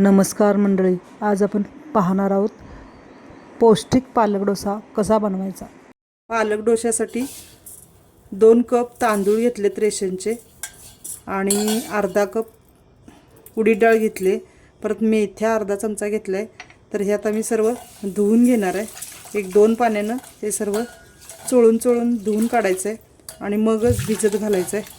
नमस्कार मंडळी आज आपण पाहणार आहोत पौष्टिक पालक डोसा कसा बनवायचा? पालक डोश्यासाठी दोन कप तांदूळ घेतलेत रेशनचे आणि अर्धा कप उडीद डाळ घेतले. परत मेथ्या अर्धा चमचा घेतला आहे तर हे आता मी सर्व धुवून घेणार आहे. एक दोन पाण्यानं हे सर्व चोळून चोळून धुवून काढायचं आहे आणि मगच भिजत घालायचं आहे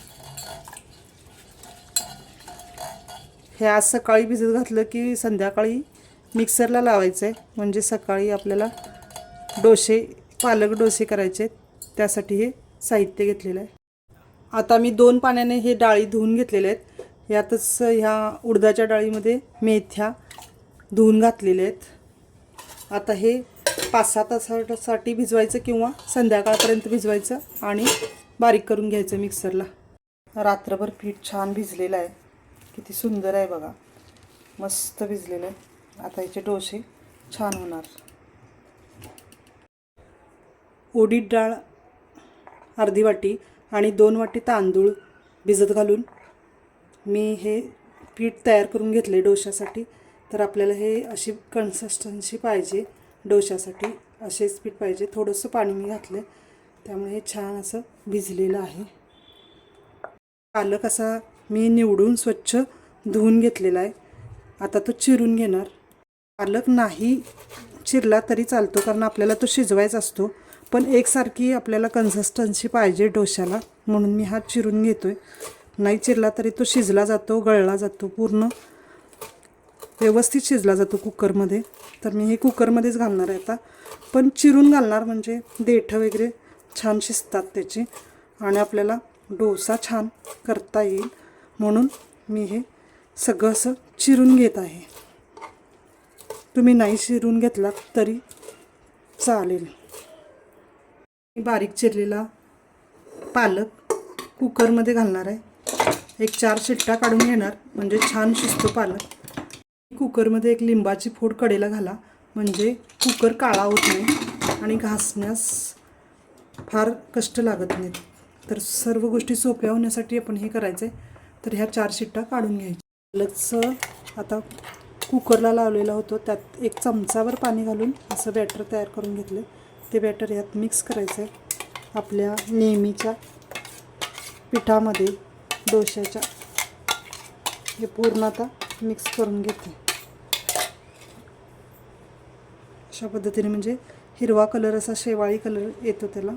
हे आज सकाळी भिजत घातलं की संध्याकाळी मिक्सरला लावायचं आहे म्हणजे सकाळी आपल्याला डोसे पालक डोसे करायचे आहेत त्यासाठी हे साहित्य घेतलेलं आहे. आता मी दोन पाण्याने हे डाळी धुवून घेतलेले आहेत. यातच ह्या उडदाच्या डाळीमध्ये मेथ्या धुवून घातलेल्या आहेत. आता हे पाच सहा तासासाठी भिजवायचं किंवा संध्याकाळपर्यंत भिजवायचं आणि बारीक करून घ्यायचं मिक्सरला. रात्रभर पीठ छान भिजलेलं आहे. किती सुंदर आहे बघा. मस्त भिजलेलं आहे. आता याचे डोसे छान होणार. उडीद डाळ अर्धी वाटी आणि दोन वाटी तांदूळ भिजत घालून मी हे पीठ तयार करून घेतले डोशासाठी तर आपल्याला हे अशी कन्सिस्टन्सी पाहिजे डोशासाठी असेच पीठ पाहिजे. थोडंसं पाणी मी घातलं त्यामुळे हे छान असं भिजलेलं आहे. पालक असा मी निवडून स्वच्छ धुवून घेतलेला आहे. आता तो चिरून घेणार. पालक नाही चिरला तरी चालतो कारण आपल्याला तो शिजवायचा असतो. पण एकसारखी आपल्याला कन्सिस्टन्सी पाहिजे डोशाला म्हणून मी हा चिरून घेतो आहे नाही चिरला तरी तो शिजला जातो गळला जातो पूर्ण. व्यवस्थित शिजला जातो कुकरमध्ये. तर मी हे कुकरमध्येच घालणार आहे आता. पण चिरून घालणार म्हणजे देठं वगैरे छान शिजतात त्याची. आणि आपल्याला डोसा छान करता येईल. म्हणून मी हे सगळं असं चिरून घेत आहे. तुम्ही नाही चिरून घेतलात तरी चालेल. मी बारीक चिरलेला पालक कुकरमध्ये घालणार आहे. एक चार शिट्टा काढून घेणार म्हणजे छान शिजतो पालक. कुकरमध्ये एक लिंबाची फोड कडेला घाला म्हणजे कुकर काळा होत नाही आणि घासण्यास फार कष्ट लागत नाहीत. तर सर्व गोष्टी सोप्या होण्यासाठी आपण हे करायचं आहे तर ह्या चार शिट्टा काढून घ्यायच्या. पालकचं आता कुकरला लावलेला होतो. त्यात एक चमचावर पाणी घालून असं बॅटर तयार करून घेतलं ते बॅटर यात मिक्स करायचं आहे आपल्या नेहमीच्या पिठामध्ये डोश्याच्या. हे पूर्ण आता मिक्स करून घेते अशा पद्धतीने म्हणजे हिरवा कलर असा शेवाळी कलर येतो त्याला.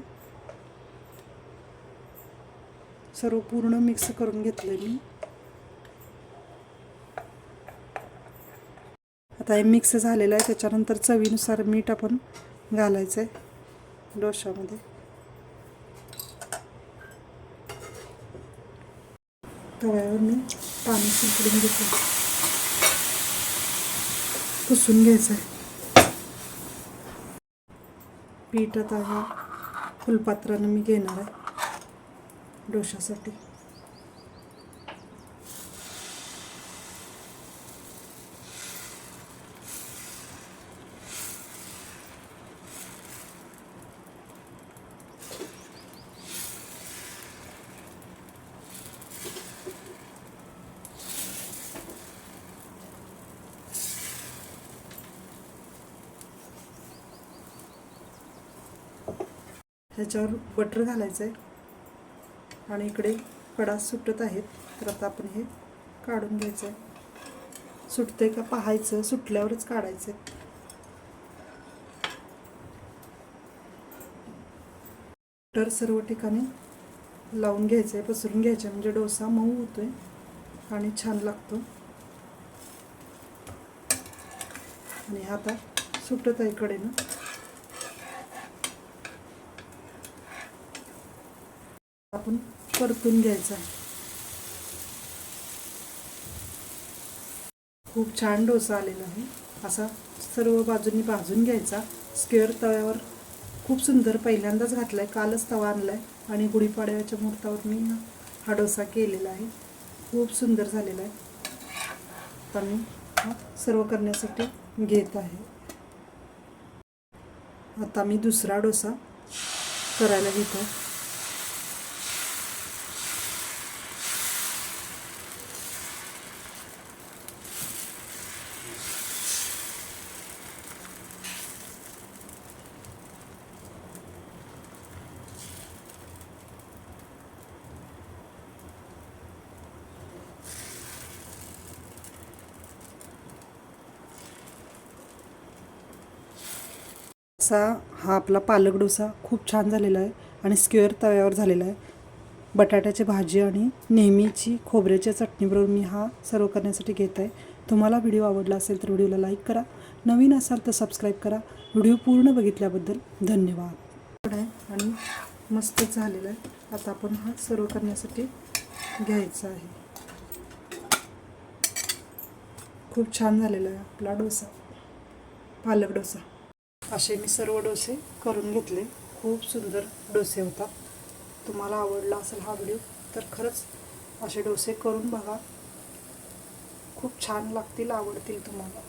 सर्व पूर्ण मिक्स करून घेतलं मी. आता हे मिक्स झालेलं आहे त्याच्यानंतर चवीनुसार मीठ आपण घालायचं आहे डोशामध्ये तव्यावर मी पाणी शिंपडून घेतो पुसून घ्यायचं आहे पीठ आता फुलपात्रानं मी घेणार आहे. डोशासाठी. ह्याच्यावर बटर घालायचं आहे आणि इकडे कडा सुटत आहेत. तर आता आपण हे काढून घ्यायचं आहे. सुटतंय का पाहायचं? सुटल्यावरच काढायचं आहे. बटर सर्व ठिकाणी लावून घ्यायचं आहे पसरून घ्यायचं आहे. म्हणजे डोसा मऊ होतोय आणि छान लागतो. आणि हा आता सुटत आहे कडेनं. आपण परतून घ्यायचा आहे. खूप छान डोसा आलेला आहे. असा सर्व बाजूंनी भाजून घ्यायचा. स्क्वेअर तव्यावर खूप सुंदर पहिल्यांदाच घातला आहे कालच तवा आणला आहे आणि गुढीपाडव्याच्या मुहूर्तावर मी हा- हा डोसा केलेला आहे. खूप सुंदर झालेला आहे. आता मी हा सर्व करण्यासाठी घेत आहे. आता मी दुसरा डोसा करायला घेतो असा हा आपला पालक डोसा खूप छान झालेला आहे आणि स्क्वेअर तव्यावर झालेला आहे. बटाट्याची भाजी आणि नेहमीची खोबऱ्याच्या चटणीबरोबर मी हा सर्व करण्यासाठी घेत आहे. तुम्हाला व्हिडिओ आवडला असेल तर व्हिडिओला लाईक करा. नवीन असाल तर सबस्क्राईब करा. व्हिडिओ पूर्ण बघितल्याबद्दल धन्यवाद. आहे आणि मस्तच झालेला आहे. आता आपण हा सर्व करण्यासाठी घ्यायचा आहे. खूप छान झालेला आहे आपला डोसा. पालक डोसा. असे मी सर्व डोसे करून घेतले. खूप सुंदर डोसे होतात. तुम्हाला आवडला असेल हा व्हिडिओ तर खरंच असे डोसे करून बघा. खूप छान लागतील आवडतील तुम्हाला.